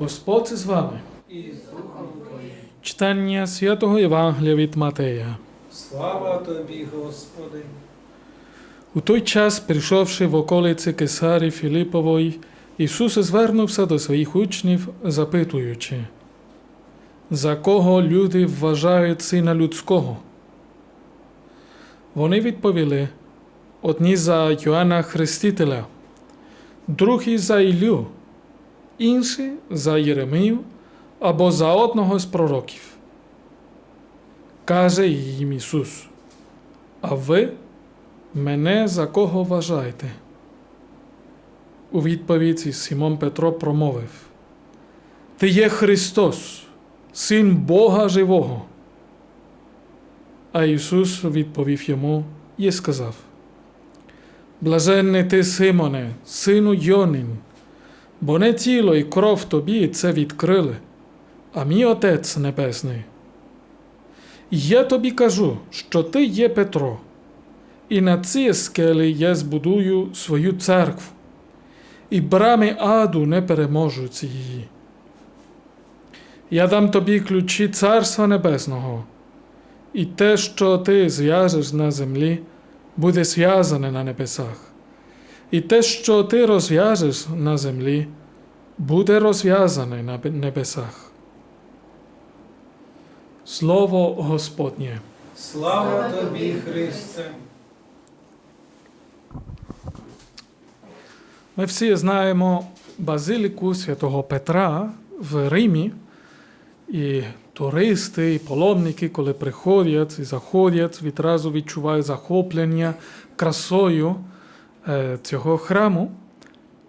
Господь з вами. Читання святого Євангелія від Матея. Слава Тобі, Господи! У той час, прийшовши в околиці Кесарі Філіпової, Ісус звернувся до своїх учнів, запитуючи, за кого люди вважають сина людського? Вони відповіли: одні за Йоанна Хрестителя, другі за Іллю, інші за Єремію або за одного з пророків. Каже їм Ісус, а ви мене за кого вважаєте? У відповідь Симон Петро промовив: Ти є Христос, Син Бога Живого. А Ісус відповів йому і сказав: Блаженний ти, Симоне, сину Йонин, бо не тіло і кров тобі це відкрили, а мій Отець Небесний. Я тобі кажу, що ти є Петро, і на цій скелі я збудую свою церкву, і брами аду не переможуть її. Я дам тобі ключі Царства Небесного, і те, що ти зв'яжеш на землі, буде зв'язане на небесах, і те, що ти розв'яжеш на землі, буде розв'язане на небесах. Слово Господнє. Слава Тобі, Христе! Ми всі знаємо базиліку святого Петра в Римі, і туристи, і паломники, коли приходять і заходять, відразу відчувають захоплення красою цього храму.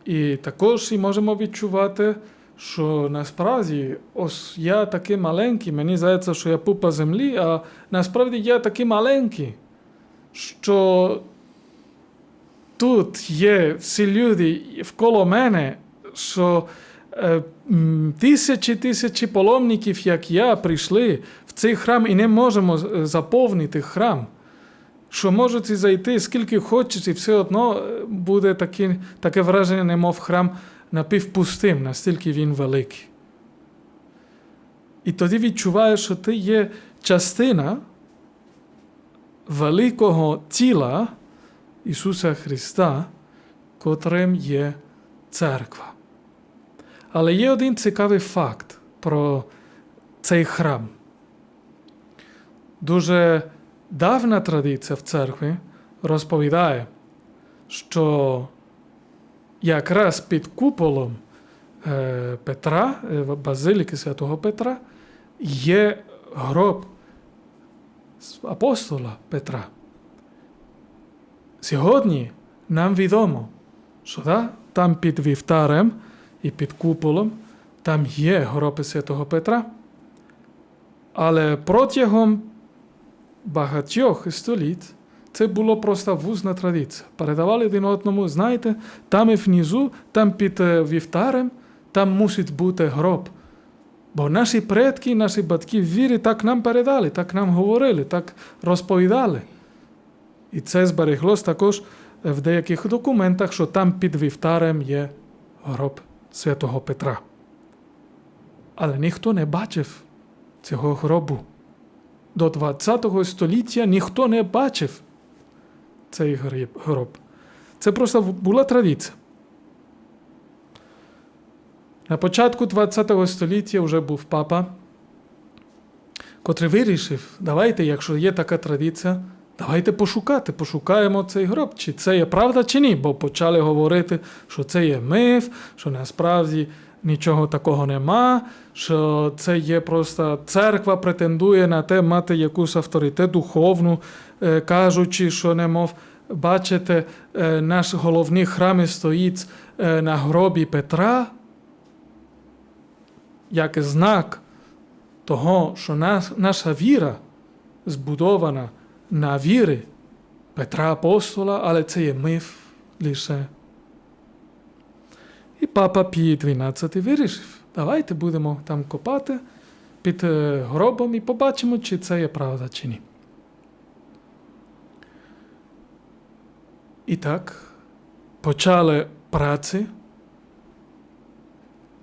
І також і можемо відчувати, що насправді ось я такий маленький, мені здається, що я пупа землі, а насправді я такий маленький, що тут є всі люди вколо мене, що е, тисячі тисячі паломників, як я, прийшли в цей храм і не можемо е, заповнити храм. Що можуть і зайти скільки хочуть, і все одно е, буде таке, таке враження, немов храм напівпустим, настільки він великий. І тоді відчуваєш, що ти є частина великого тіла Ісуса Христа, котрим є церква. Але є один цікавий факт про цей храм. Дуже давна традиція в церкві розповідає, що якраз під куполом Петра, базиліки святого Петра, є гроб апостола Петра. Сьогодні нам відомо, що да, там під вівтарем і під куполом там є гроби святого Петра. Але протягом багатьох століть це було просто вузна традиція. Передавали один одному, знаєте, там і внизу, там під е, вівтарем, там мусить бути гроб. Бо наші предки, наші батьки в вірі так нам передали, так нам говорили, так розповідали. І це збереглось також в деяких документах, що там під вівтарем є гроб святого Петра. Але ніхто не бачив цього гробу. До 20 століття ніхто не бачив цей гроб. Це просто була традиція. На початку 20 століття вже був папа, котрий вирішив, давайте, якщо є така традиція, давайте пошукати, пошукаємо цей гроб, чи це є правда, чи ні. Бо почали говорити, що це є миф, що насправді нічого такого нема, що це є просто церква претендує на те мати якусь авторитет духовну, е, кажучи, що немов. Бачите, е, наш головний храм стоїть е, на гробі Петра, як знак того, що наша віра збудована на вірі Петра Апостола, але це є миф лише. І папа Пій XII вирішив, давайте будемо там копати під е, гробом і побачимо, чи це є правда, чи ні. І так почали праці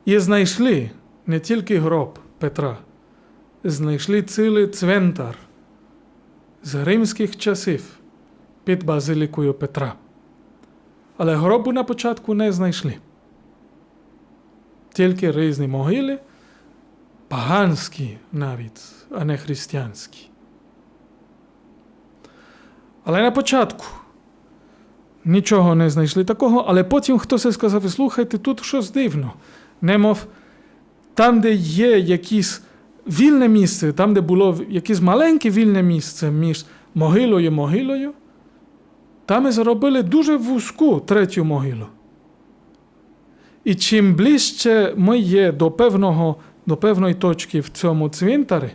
і знайшли не тільки гроб Петра, знайшли цілий цвинтар з римських часів під базилікою Петра. Але гробу на початку не знайшли. Тільки різні могили, поганські навіть, а не християнські. Але на початку нічого не знайшли такого, але потім хтось сказав: слухайте, тут щось дивно. Немов там, де є якесь вільне місце, там, де було якесь маленьке вільне місце між могилою і могилою, там ми зробили дуже вузьку третю могилу. І чим ближче ми є до, певного, до певної точки в цьому цвинтарі,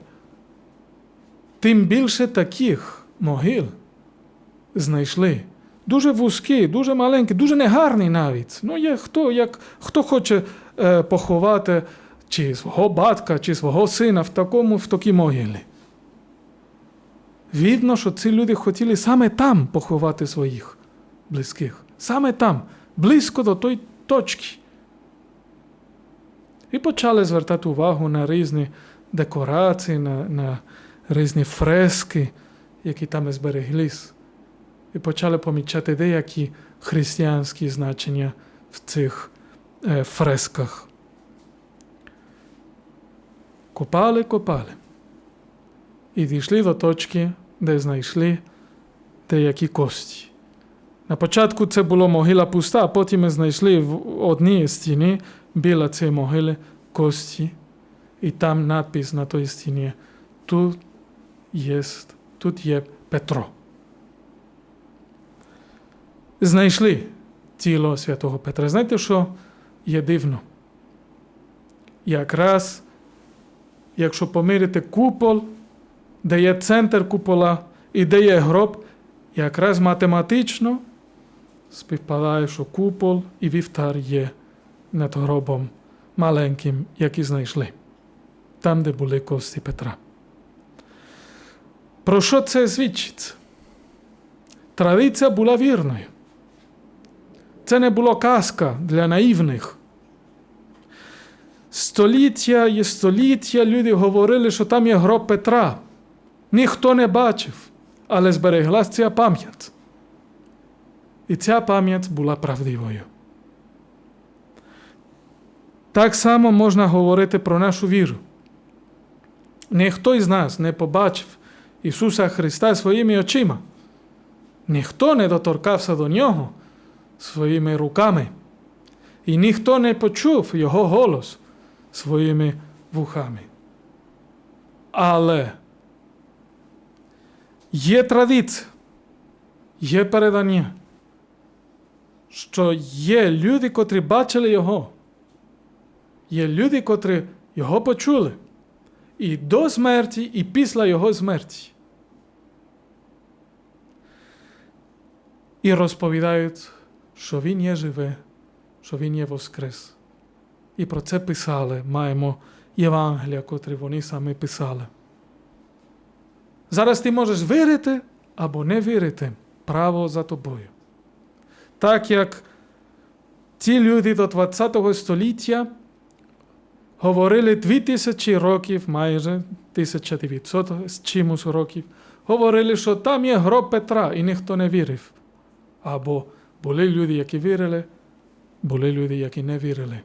тим більше таких могил знайшли. Дуже вузькі, дуже маленькі, дуже негарні навіть. Ну, є хто, як, хто хоче е, поховати чи свого батька, чи свого сина в, такому, в такій могилі. Видно, що ці люди хотіли саме там поховати своїх близьких. Саме там, близько до тої точки. І почали звертати увагу на різні декорації, на, на різні фрески, які там збереглись. І почали помічати деякі християнські значення в цих е, фресках. Копали, копали. І дійшли до точки, де знайшли деякі кості. На початку це була могила пуста, а потім ми знайшли в одній стіні біля цієї могили кості. І там надпис на той стіні. Тут є, тут є Петро. Знайшли тіло святого Петра. Знаєте, що є дивно? Якраз, якщо поміряти купол, де є центр купола і де є гроб, якраз математично співпадає, що купол і вівтар є над гробом маленьким, який знайшли, там, де були кості Петра. Про що це свідчить? Традиція була вірною. Це не було казка для наївних. Століття і століття люди говорили, що там є гроб Петра. Ніхто не бачив, але збереглася ця пам'ять. І ця пам'ять була правдивою. Так само можна говорити про нашу віру. Ніхто із нас не побачив Ісуса Христа своїми очима. Ніхто не доторкався до Нього своїми руками. І ніхто не почув Його голос своїми вухами. Але є традиція, є передання, що є люди, котрі бачили Його. Є люди, котрі Його почули і до смерті, і після Його смерті. І розповідають, що Він є живе, що Він є воскрес. І про це писали, маємо Євангелія, котрі вони самі писали. Зараз ти можеш вірити або не вірити. Право за тобою. Так як ті люди до 20 століття говорили 2000 років, майже 1900 з чимось років, говорили, що там є гроб Петра, і ніхто не вірив. Або були люди, які вірили, були люди, які не вірили.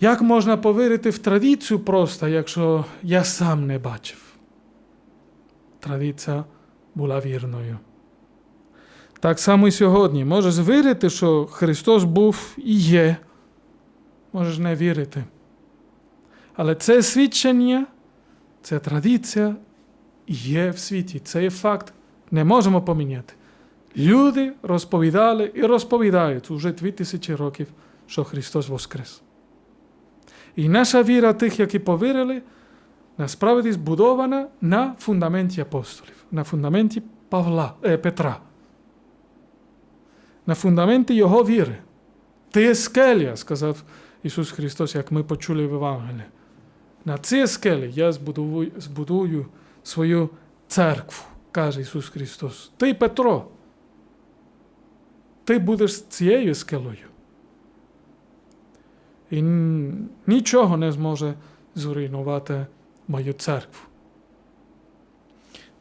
Як можна повірити в традицію просто, якщо я сам не бачив? Традиція була вірною. Так само і сьогодні. Можеш вірити, що Христос був і є. Можеш не вірити. Але це свідчення, це традиція є в світі. Це є факт. Не можемо поміняти. Люди розповідали і розповідають уже 2000 років, що Христос Воскрес. І наша віра тих, які повірили, насправді збудована на фундаменті апостолів, на фундаменті Павла, е, Петра, на фундаменті Його віри. Ти є скеля, сказав Ісус Христос, як ми почули в Євангелії. На цій скелі я збудую, збудую свою церкву, каже Ісус Христос. Ти Петро. Ти будеш цією скелою. і нічого не зможе зруйнувати мою церкву.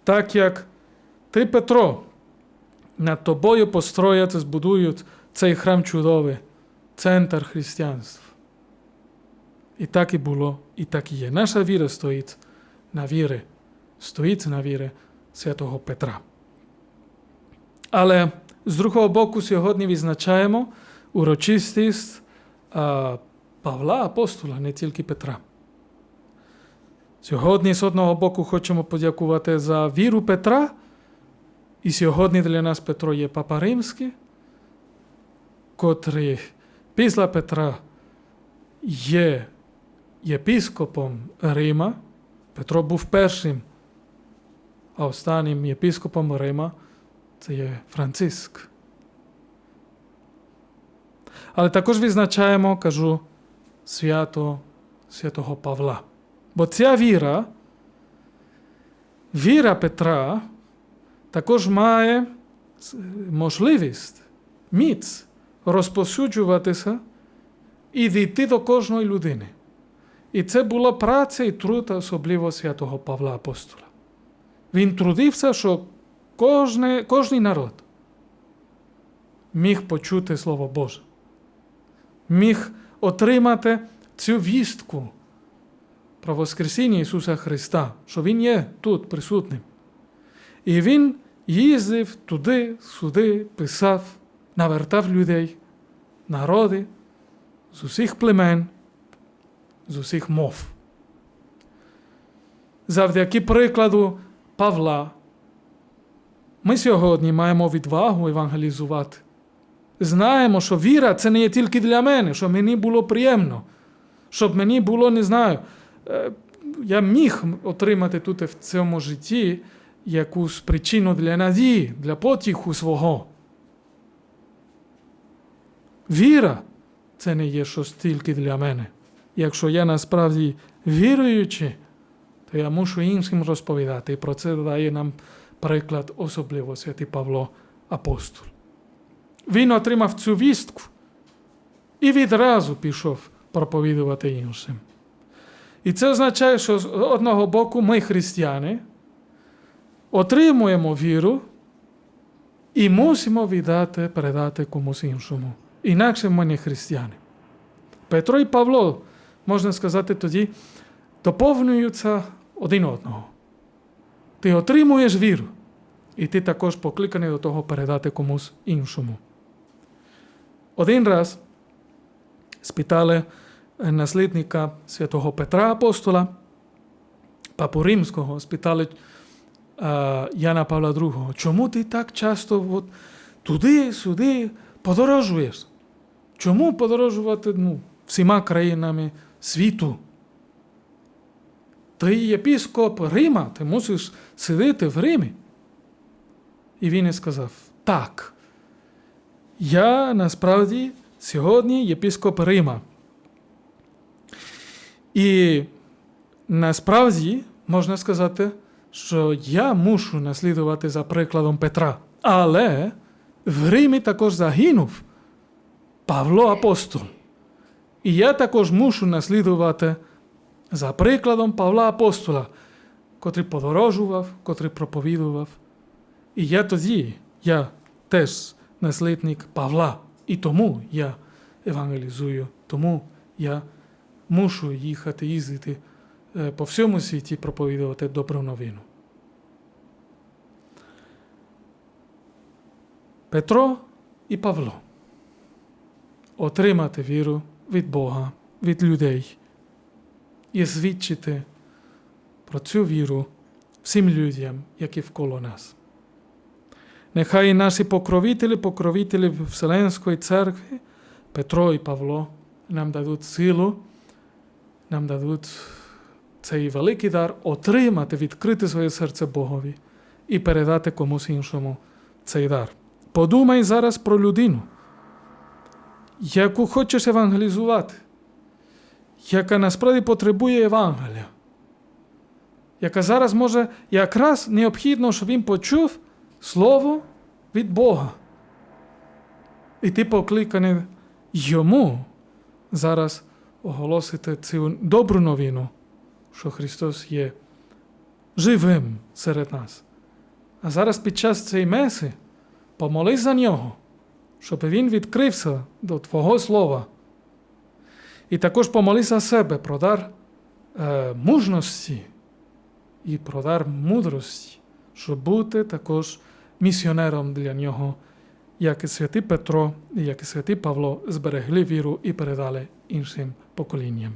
Так як ти, Петро, над тобою построять, збудують цей храм чудовий, центр християнства. І так і було, і так і є. Наша віра стоїть на вірі, стоїть на вірі святого Петра. Але з другого боку, сьогодні відзначаємо урочистість а, Павла Апостола, не тільки Петра. Сьогодні з одного боку хочемо подякувати за віру Петра. І сьогодні для нас Петро є Папа Римський, котрий після Петра є єпіскопом Рима. Петро був першим, а останнім єпіскопом Рима це є Франциск. Але також відзначаємо, кажу, свято святого Павла. Бо ця віра, віра Петра, також має можливість, міць розповсюджуватися і дійти до кожної людини. І це була праця і труд особливо святого Павла Апостола. Він трудився, що кожне, кожний народ міг почути Слово Боже, міг отримати цю вістку про Воскресіння Ісуса Христа, що Він є тут присутнім. І Він їздив туди, сюди, писав, навертав людей, народи з усіх племен, з усіх мов. Завдяки прикладу Павла, ми сьогодні маємо відвагу евангелізувати. Знаємо, що віра це не є тільки для мене, щоб мені було приємно, щоб мені було, не знаю, е, я міг отримати тут в цьому житті якусь причину для надії, для потіху свого. Віра це не є щось тільки для мене. Якщо я насправді віруючий, то я мушу іншим розповідати. І про це дає нам приклад особливо святий Павло Апостол. Він отримав цю вістку і відразу пішов проповідувати іншим. І це означає, що з одного боку ми, християни, отримуємо віру і мусимо віддати, передати комусь іншому. Інакше ми не християни. Петро і Павло, можна сказати, тоді доповнюються один одного. Ти отримуєш віру, і ти також покликаний до того передати комусь іншому. Один раз спитали е, наслідника святого Петра Апостола, папу Римського, спитали е, Яна Павла II, чому ти так часто от, туди, сюди подорожуєш? Чому подорожувати ну, всіма країнами світу? Ти єпіскоп Рима, ти мусиш сидіти в Римі. І він і сказав: так. Я насправді сьогодні єпіскоп Рима. І насправді можна сказати, що я мушу наслідувати за прикладом Петра. Але в Римі також загинув Павло Апостол. І я також мушу наслідувати за прикладом Павла Апостола, котрий подорожував, котрий проповідував. І я тоді, я теж наслідник Павла. І тому я евангелізую, тому я мушу їхати, їздити е, по всьому світі проповідувати добру новину. Петро і Павло. Отримати віру від Бога, від людей і свідчити про цю віру всім людям, які вколо нас. Нехай наші покровителі, покровителі Вселенської церкви, Петро і Павло, нам дадуть силу, нам дадуть цей великий дар отримати, відкрити своє серце Богові і передати комусь іншому цей дар. Подумай зараз про людину, яку хочеш евангелізувати, яка насправді потребує Євангелія, яка зараз може якраз необхідно, щоб він почув слово від Бога. І ти покликаний йому зараз оголосити цю добру новину, що Христос є живим серед нас. А зараз під час цієї меси помолись за нього, щоб він відкрився до Твого Слова. І також помолись за себе про дар е, мужності і про дар мудрості, щоб бути також місіонером для нього, як і святий Петро, і як і святий Павло зберегли віру і передали іншим поколінням.